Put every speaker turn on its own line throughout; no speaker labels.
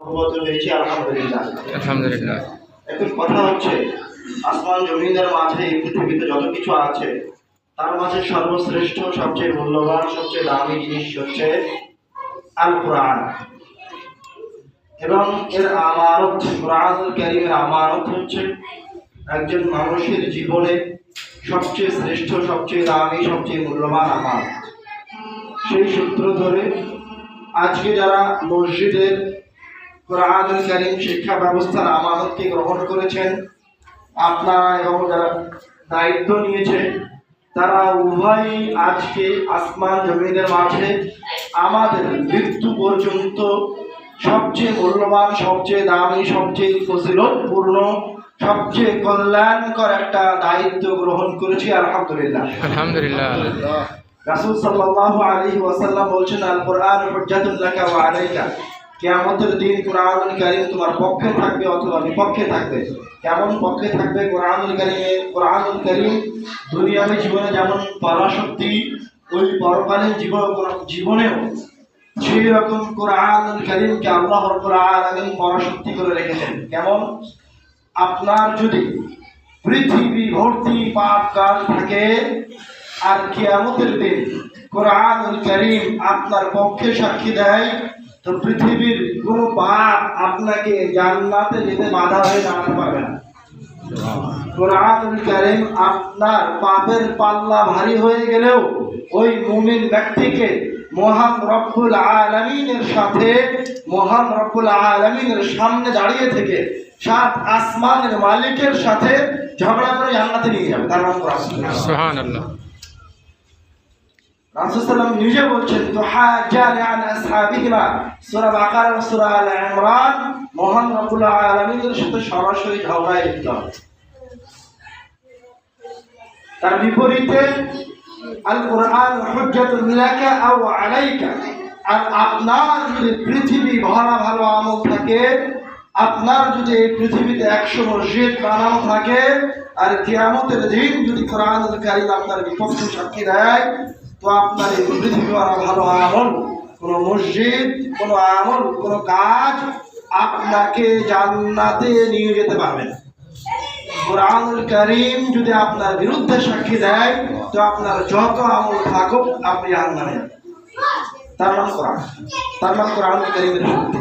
অবগত হয়েছি আলহামদুলিল্লাহ।
আলহামদুলিল্লাহ।
এখন কথা হচ্ছে আসমান জমিনের মাঝে পৃথিবীতে যত কিছু আছে তার মাঝে সর্বশ্রেষ্ঠ সবচেয়ে মূল্যবান সবচেয়ে দামি জিনিস হচ্ছে আল কোরআন এবং এর আমানত কোরআন ক্যারিমের আমানত হচ্ছে একজন মানুষের জীবনে সবচেয়ে শ্রেষ্ঠ সবচেয়ে দামি সবচেয়ে মূল্যবান আমানত। সেই সূত্র ধরে আজকে যারা মসজিদের কোরআন কারিম শিক্ষা ব্যবস্থার আমানতকে গ্রহণ করেছেন। আপনারা এবং যারা দায়িত্ব নিয়েছে তারা উভয়ই আজকে আসমান জমিনের মাঝে আমাদের মৃত্যু পর্যন্ত সবচেয়ে মূল্যবান সবচেয়ে দামি সবচেয়ে ফজিলতপূর্ণ সবচেয়ে কল্যাণকর একটা দায়িত্ব গ্রহণ করেছি আলহামদুলিল্লাহ।
আলহামদুলিল্লাহ
রাসূল সাল্লাল্লাহু আলাইহি ওয়াসাল্লাম বলছেন আল কোরআন হুজ্জাতুল লাকা ওয়া আলাইকা। কিয়ামতের দিন কোরআনুল কারীম তোমার পক্ষে থাকবে অথবা বিপক্ষে থাকবে। কেমন পক্ষে থাকবে কোরআনুল কারীমে, কোরআনুল কারীম? জীবনে যেমন পরাশক্তি, ওই পরকালীন জীবন, জীবনেও সেই রকম কোরআনুল কারীমকে আল্লাহ আলামিন পরাশক্তি করে রেখেছেন। কেমন? আপনার যদি পৃথিবী ভর্তি পাপ কাল থাকে, আর কিয়ামতের দিন কোরআনুল করিম আপনার পক্ষে সাক্ষী দেয় তো পৃথিবীর কোন পাপ আপনাকে জান্নাতে যেতে বাধা হয়ে দাঁড়াতে পারবে না। কোরআনুল আপনার পাপের পাল্লা ভারী হয়ে গেলেও ওই মুমিন ব্যক্তিকে মহান রব্বুল আলমিনের সাথে, মহান রব্বুল আলমিনের সামনে দাঁড়িয়ে থেকে সাত আসমানের মালিকের সাথে ঝগড়া করে জান্নাতে নিয়ে যাবে। তার নিজে বলছেন তার বিপরীতে আর আপনার যদি পৃথিবী ভরা ভালো আমল থাকে, আপনার যদি এই পৃথিবীতে একশো মসজিদ বানানো থাকে, আর কিয়ামতের দিন যদি কোরআন কারিম আপনার বিপক্ষে সাক্ষী দেয় তো আপনার এই পৃথিবী ভরা ভালো আমল। কোনো মসজিদ, কোনো আমল, কোনো কাজ আপনাকে জান্নাতে নিয়ে যেতে পারবে না। কোরআনুল করিম যদি আপনার বিরুদ্ধে সাক্ষী দেয়, তো আপনার যত আমল থাকুক, আপনি যাবেন। তার নাম কোরআন। তার নাম কোরআনুল করিমের শক্তি।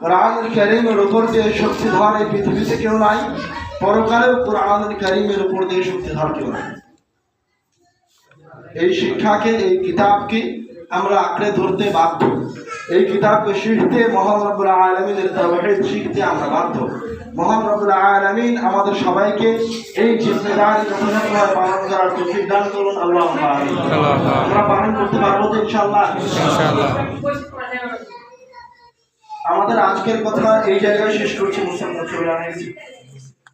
কোরআনুল করিমের উপর দিয়ে শক্তিধর এই পৃথিবীতে কেউ নাই। পরকালেও কোরআনুল করিমের উপর দিয়ে শক্তিধর কেউ নাই। এই শিক্ষাকে এই কিতাবকে আমরা আঁকড়ে ধরতে বাধ্য। এই কিতাবকে শিখতে মহান রব্বুল আলমিনের তাওহীদ শিখতে আমরা বাধ্য। মহান রব্বুল আলমিন আমাদের সবাইকে এই জিম্মেদারি যথাযথভাবে পালন করার তৌফিক দান করুন আল্লাহ আমরা পালন করতে পারব তো ইনশাআল্লাহ। আমাদের আজকের কথা এই জায়গায় শেষ করছি মুসলমান ছবি